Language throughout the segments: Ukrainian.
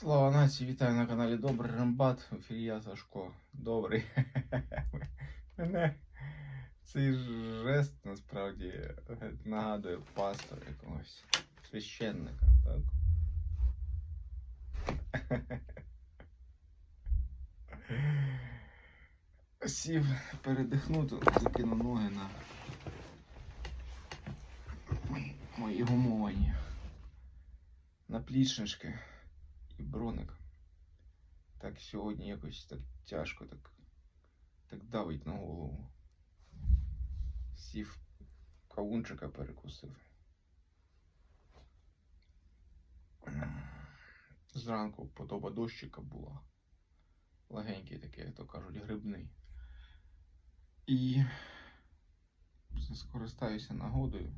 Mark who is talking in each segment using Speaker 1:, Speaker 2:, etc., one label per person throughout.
Speaker 1: Слава нації, вітаю на каналі Добрий Рембат. В ефірі я Сашко. Добрий. Мене цей жест насправді нагадує пастора якогось священника, так? Сів передихнути, закинув ноги на мої- гумовані наплічнички і броник. Так сьогодні якось так тяжко, так, так давить на голову. Сів кавунчика перекусив. Зранку подоба дощика була. Легенький такий, як то кажуть, грибний. І скористаюся нагодою.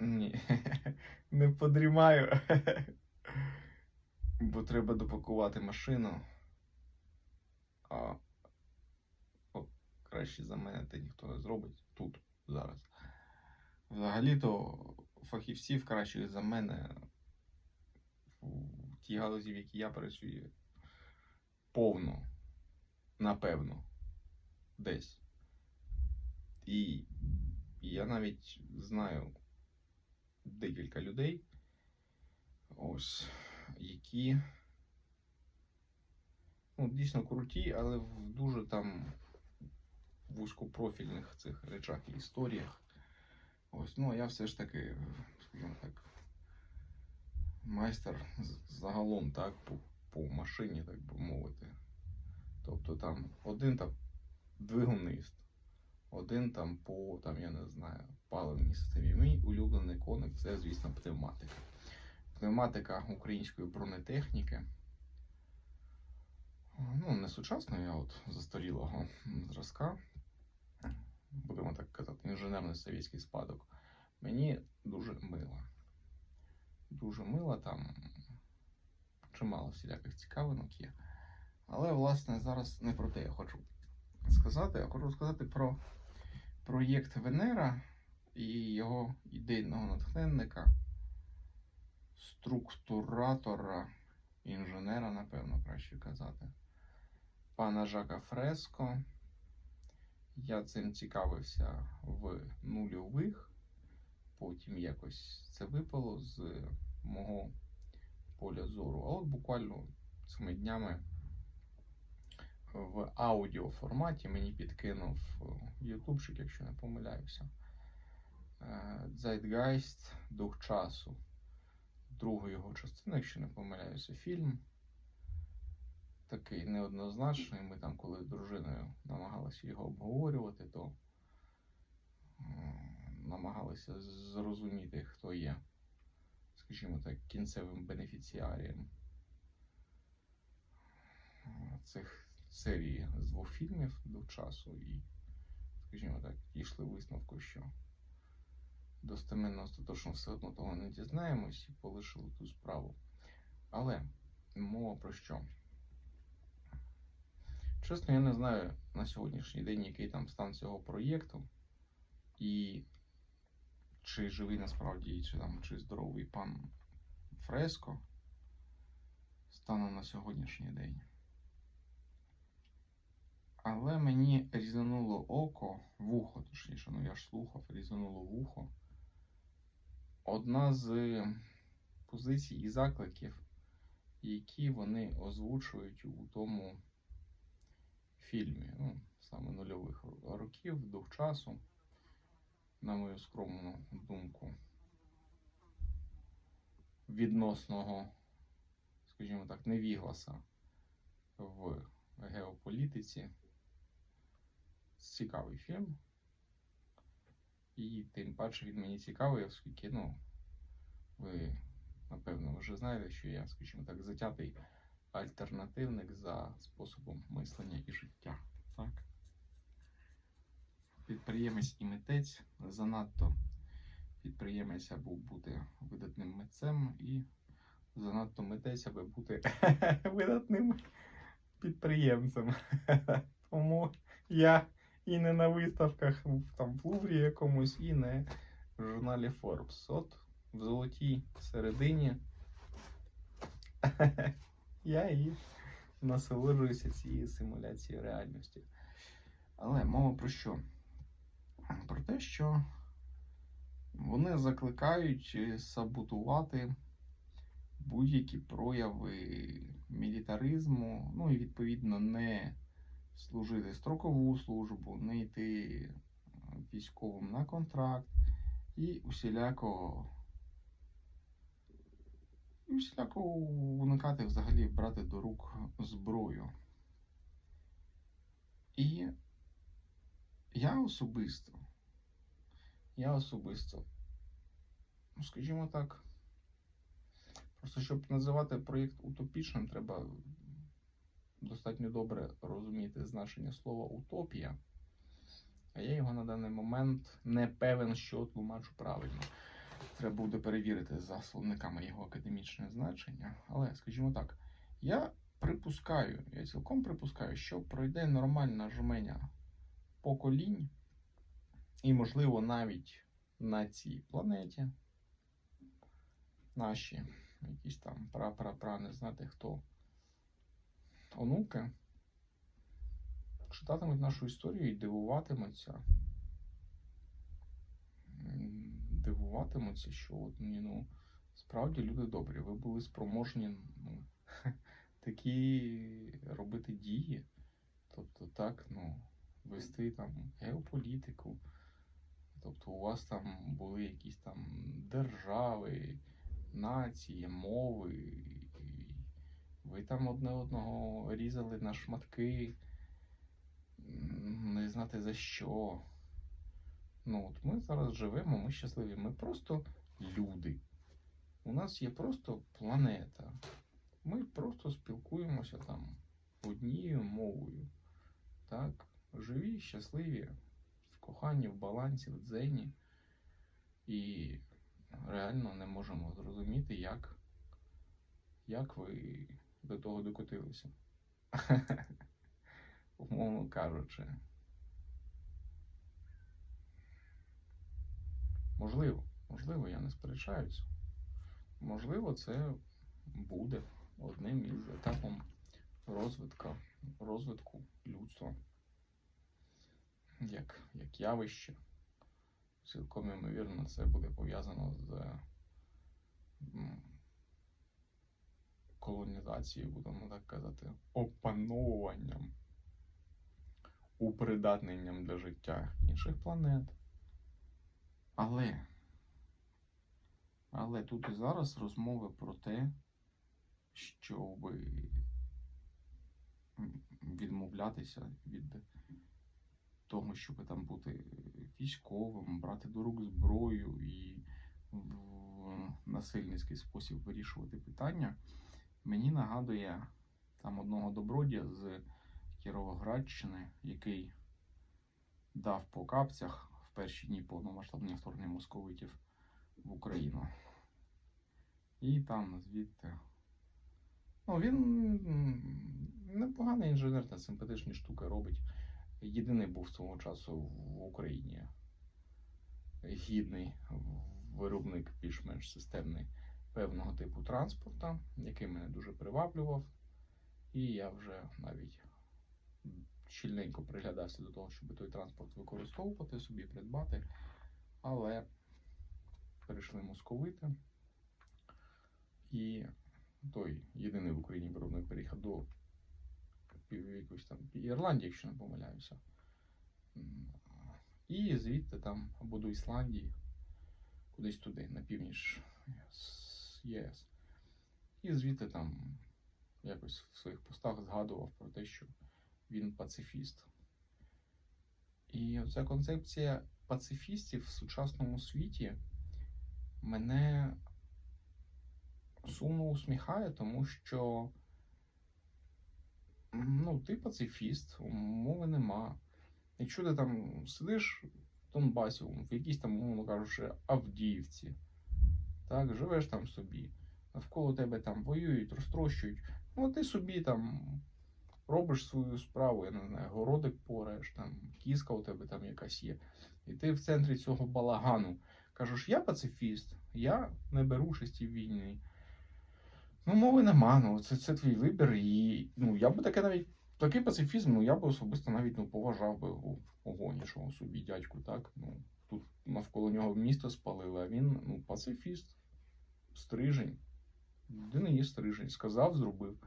Speaker 1: Ні, не подрімаю. Бо треба допакувати машину. А о, краще за мене це ніхто не зробить тут, зараз. Взагалі-то фахівців кращих за мене в тій галузі, в якій я працюю, повно. Напевно. Десь. І я навіть знаю декілька людей, ось, які ну, дійсно круті, але в дуже там вузькопрофільних цих речах і історіях. Ось, ну, а я все ж таки, скажімо так, майстер загалом, так, по, по машині, так би мовити. Тобто там один там двигунист, один там по, там, я не знаю, паливній системі. Мій улюблений коник це, звісно, пневматика. Пневматика української бронетехніки. Ну, не сучасної, а от застарілого зразка. Будемо так казати, інженерний совєтський спадок. Мені дуже мила. Дуже мила там чимало всіляких цікавинок є. Але, власне, зараз не про те я хочу сказати, я хочу сказати про проєкт Венера і його ідейного натхненника, структуратора, інженера, напевно, краще казати, пана Жака Фреско. Я цим цікавився в нульових, потім якось це випало з мого поля зору. А от буквально цими днями в аудіоформаті мені підкинув ютубчик, якщо не помиляюся. Е, Zeitgeist Дух часу. Друга його частина, якщо не помиляюся, фільм. Такий неоднозначний. Ми там, коли з дружиною намагалися його обговорювати, то намагалися зрозуміти, хто є, скажімо так, кінцевим бенефіціарієм е, цих серії з двох фільмів до часу і, скажімо так, дійшли висновку, що достеменно остаточно все одно того не дізнаємось і полишили ту справу. Але мова про що? Чесно, я не знаю на сьогоднішній день, який там стан цього проєкту, і чи живий насправді, чи там чи здоровий пан Фреско станом на сьогоднішній день. Але мені різануло око, вухо, точніше, ну я ж слухав, різануло вухо. Одна з позицій і закликів, які вони озвучують у тому фільмі, ну, саме нульових років, дух часу, на мою скромну думку, відносного, скажімо так, невігласа в геополітиці. Цікавий фільм. І тим паче він мені цікавий, оскільки, ну, ви, напевно, вже знаєте, що я, скажімо так, затятий альтернативник за способом мислення і життя. Так? Підприємець і митець занадто підприємець аби бути видатним митцем і занадто митець, аби бути видатним підприємцем. Тому я і не на виставках там в Луврі якомусь, і не в журналі Forbes. От в золотій середині Я і насолоджуюся цією симуляцією реальності. Але мова про що? Про те, що вони закликають е, саботувати будь-які прояви мілітаризму, ну і відповідно не служити строкову службу, не йти військовим на контракт і усіляко і усіляко уникати взагалі брати до рук зброю. І я особисто, я особисто, ну, скажімо так, просто щоб називати проєкт утопічним, треба достатньо добре розуміти значення слова утопія. А я його на даний момент не певен, що тлумачу правильно. Треба буде перевірити за словниками його академічне значення. Але, скажімо так, я припускаю, я цілком припускаю, що пройде нормальна жменя поколінь, і, можливо, навіть на цій планеті наші якісь там пра-пра-пра, не знати хто онуки читатимуть нашу історію і дивуватимуться. Дивуватимуться, що от, ну, справді люди добрі, ви були спроможні ну, такі робити дії. Тобто так, ну, вести там геополітику. Тобто у вас там були якісь там держави, нації, мови. Ви там одне одного різали на шматки, не знати за що. Ну, от ми зараз живемо, ми щасливі. Ми просто люди. У нас є просто планета. Ми просто спілкуємося там однією мовою. Так, живі, щасливі, в коханні, в балансі, в дзені. І реально не можемо зрозуміти, як, як ви до того докотилися. Умовно кажучи. Можливо, можливо, я не сперечаюся. Можливо, це буде одним із етапом розвитка, розвитку людства як, як явище. Цілком ймовірно, це буде пов'язано з колонізацією, будемо так казати, опановуванням, упридатненням для життя інших планет. Але, але тут і зараз розмови про те, щоб відмовлятися від того, щоб там бути військовим, брати до рук зброю і в насильницький спосіб вирішувати питання, мені нагадує там одного добродія з Кіровоградщини, який дав по капцях в перші дні повномасштабного вторгнення московитів в Україну. І там звідти. Ну, він непоганий інженер та симпатичні штуки робить. Єдиний був свого часу в Україні гідний виробник більш-менш системний певного типу транспорта, який мене дуже приваблював. І я вже навіть щільненько приглядався до того, щоб той транспорт використовувати, собі придбати. Але перейшли московити. І той єдиний в Україні виробник переїхав до якусь там Ірландії, якщо не помиляюся. І звідти там або до Ісландії, кудись туди, на північ ЄС. І звідти там якось в своїх постах згадував про те, що він пацифіст. І ця концепція пацифістів в сучасному світі мене сумно усміхає, тому що ну, ти пацифіст, мови нема. Якщо ти там сидиш в Донбасі, в якійсь там, умовно кажучи, Авдіївці, так, живеш там собі, навколо тебе там воюють, розтрощують, ну ти собі там робиш свою справу, я не знаю, городик пораєш, там, кіска у тебе там якась є. І ти в центрі цього балагану кажеш, я пацифіст, я не беру участі в війні. Ну, мови нема, ну це, це твій вибір. І ну, я би таке навіть такий пацифізм, ну я би особисто навіть ну, поважав би о, ого, собі, дядьку, так? Ну, тут навколо нього місто спалили, а він ну, пацифіст, стрижень. Людина є стрижень. Сказав, зробив.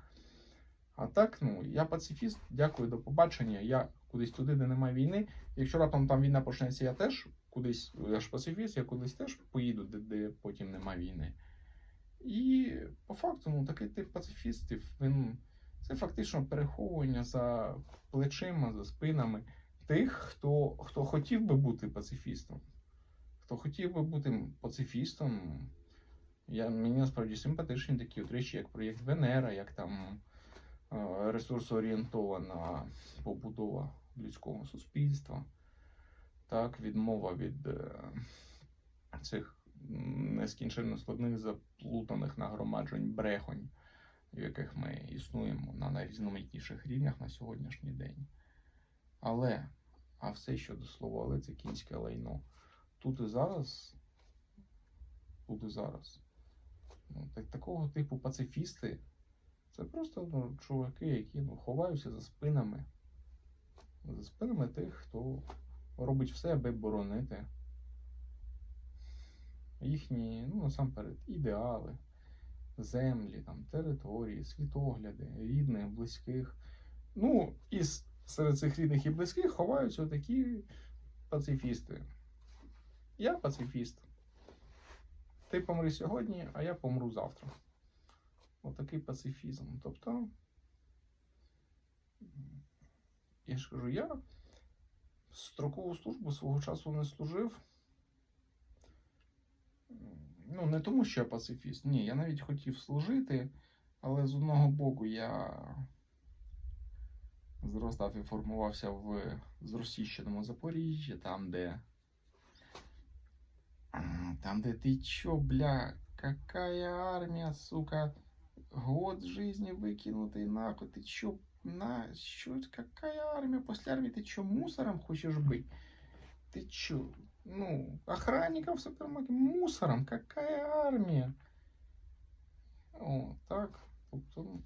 Speaker 1: А так, ну, я пацифіст, дякую, до побачення. Я кудись туди, де немає війни. Якщо раптом там війна почнеться, я теж кудись, я ж пацифіст, я кудись теж поїду, де, де потім немає війни. І по факту, ну, такий тип пацифістів, він це фактично переховування за плечима, за спинами тих, хто, хто хотів би бути пацифістом. Хто хотів би бути пацифістом, я, мені насправді симпатичні такі от речі, як проєкт Венера, як там е, ресурсоорієнтована побудова людського суспільства, так, відмова від е, цих нескінченно складних заплутаних нагромаджень брехонь, в яких ми існуємо на найрізноманітніших рівнях на сьогоднішній день. Але, а все щодо слова, але це кінське лайно. Тут і зараз, тут і зараз. Ну, так, такого типу пацифісти це просто ну, чуваки, які ну, ховаються за спинами. За спинами тих, хто робить все, аби боронити їхні, ну, насамперед, ідеали, землі, там, території, світогляди, рідних, близьких. Ну, і серед цих рідних і близьких ховаються такі пацифісти. Я пацифіст. Ти помри сьогодні, а я помру завтра. Отакий пацифізм. Тобто, я ж кажу, я строкову службу свого часу не служив. Ну, не тому, що я пацифіст. Ні, я навіть хотів служити, але з одного боку я зростав і формувався в зросійщеному Запоріжжі, там, де. Там, де ти чё, бля, какая армия, сука, год жизни выкинутый нахуй, ты чё, на, чё, какая армия, после армии ты чё, мусором хочешь быть? Ты чё, ну, охранником в супермаркете, мусором, какая армія? О, так. Тобто, ну,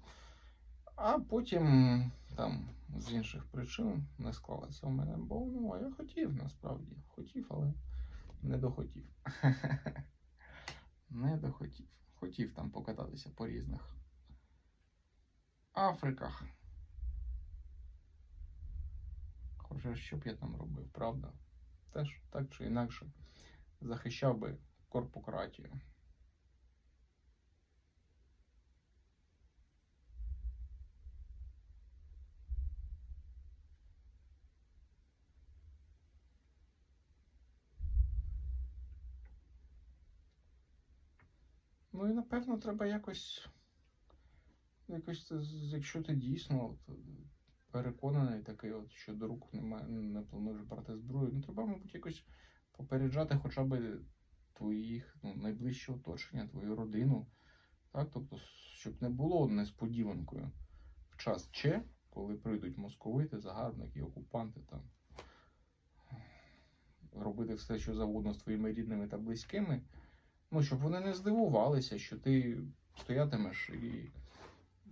Speaker 1: а потім там з інших причин не склалося у мене, бо ну, а я хотів насправді. Хотів, але Не дохотів. Не дохотів. Хотів там покататися по різних Африках. Хоча що б я там робив, правда? Теж так чи інакше захищав би корпократію. Ну і напевно треба якось. Якось, якщо ти дійсно переконаний такий, от, що до рук не, не плануєш брати зброю, ну треба, мабуть, якось попереджати хоча б твоїх ну, найближче оточення, твою родину. Так? Тобто, щоб не було несподіванкою в час Че, коли прийдуть московити, загарбники, окупанти там. Робити все, що завгодно з твоїми рідними та близькими. Ну, щоб вони не здивувалися, що ти стоятимеш і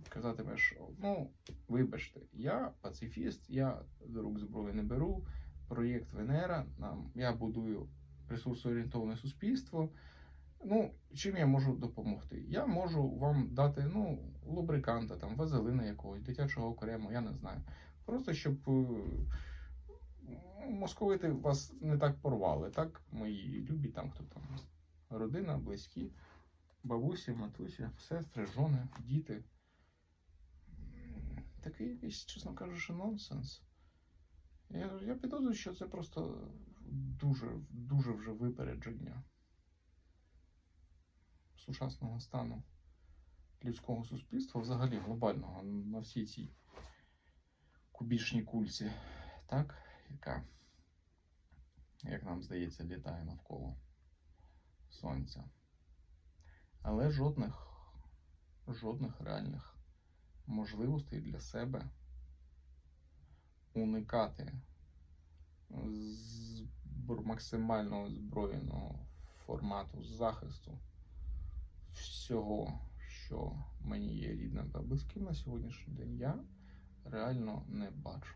Speaker 1: казатимеш, ну, вибачте, я пацифіст, я до рук зброї не беру. Проєкт Венера, нам, я будую ресурсоорієнтоване суспільство. Ну, чим я можу допомогти? Я можу вам дати ну, лубриканта, там, вазелина якогось, дитячого окремо, я не знаю. Просто щоб е, московити вас не так порвали, так? Мої любі там, хто там, родина, близькі, бабусі, матусі, сестри, жони, діти. Такий якийсь, чесно кажучи, нонсенс. Я, я підозрюю, що це просто дуже, дуже вже випередження сучасного стану людського суспільства, взагалі глобального, на всій цій кубічній кульці, так, яка, як нам здається, літає навколо Сонця. Але жодних, жодних реальних можливостей для себе уникати збр- максимально озброєного формату захисту всього, що мені є рідним та близьким на сьогоднішній день, я реально не бачу.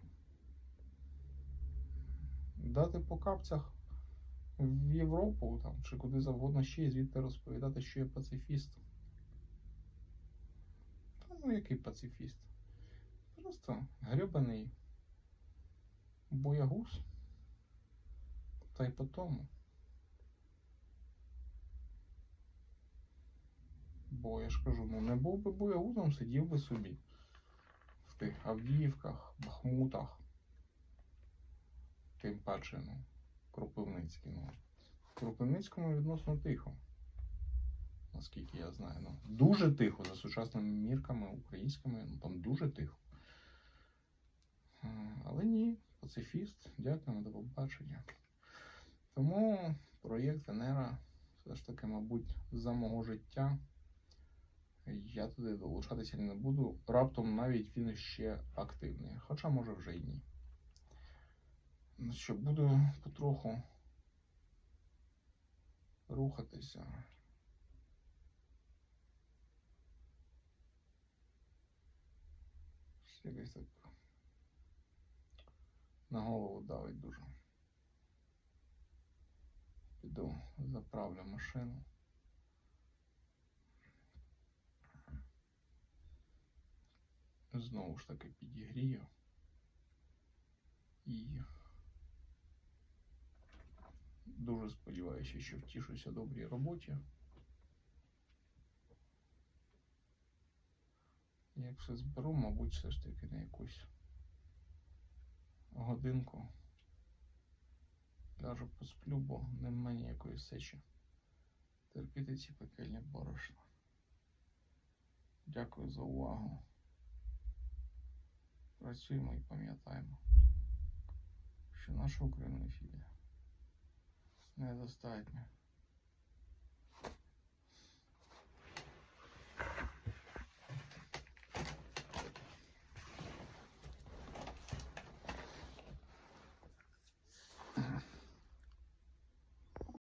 Speaker 1: Дати по капцях в Європу там, чи куди завгодно ще і звідти розповідати, що я пацифіст. Та ну який пацифіст? Просто гребаний боягуз. Та й по тому. Бо я ж кажу, ну не був би боягузом, сидів би собі в тих Авдіївках, Бахмутах, тим паче, ну, Кропивницький. Ну. В Кропивницькому відносно тихо. Наскільки я знаю. Ну, дуже тихо за сучасними мірками українськими, ну там дуже тихо. Е, Але ні, пацифіст, дякуємо, до побачення. Тому проєкт Венера все ж таки, мабуть, за мого життя я туди долучатися не буду. Раптом навіть він ще активний, хоча може вже й ні. Ну що, буду потроху рухатися. Якось так на голову давить дуже. Піду заправлю машину. Знову ж таки підігрію. І дуже сподіваюся, що втішуся добрій роботі. Як все зберу, мабуть, все ж таки на якусь годинку. Ляжу посплю, бо нема ніякої сечі. Терпіти ці пекельні борошна. Дякую за увагу. Працюємо і пам'ятаємо, що наша Україна філія недостатня.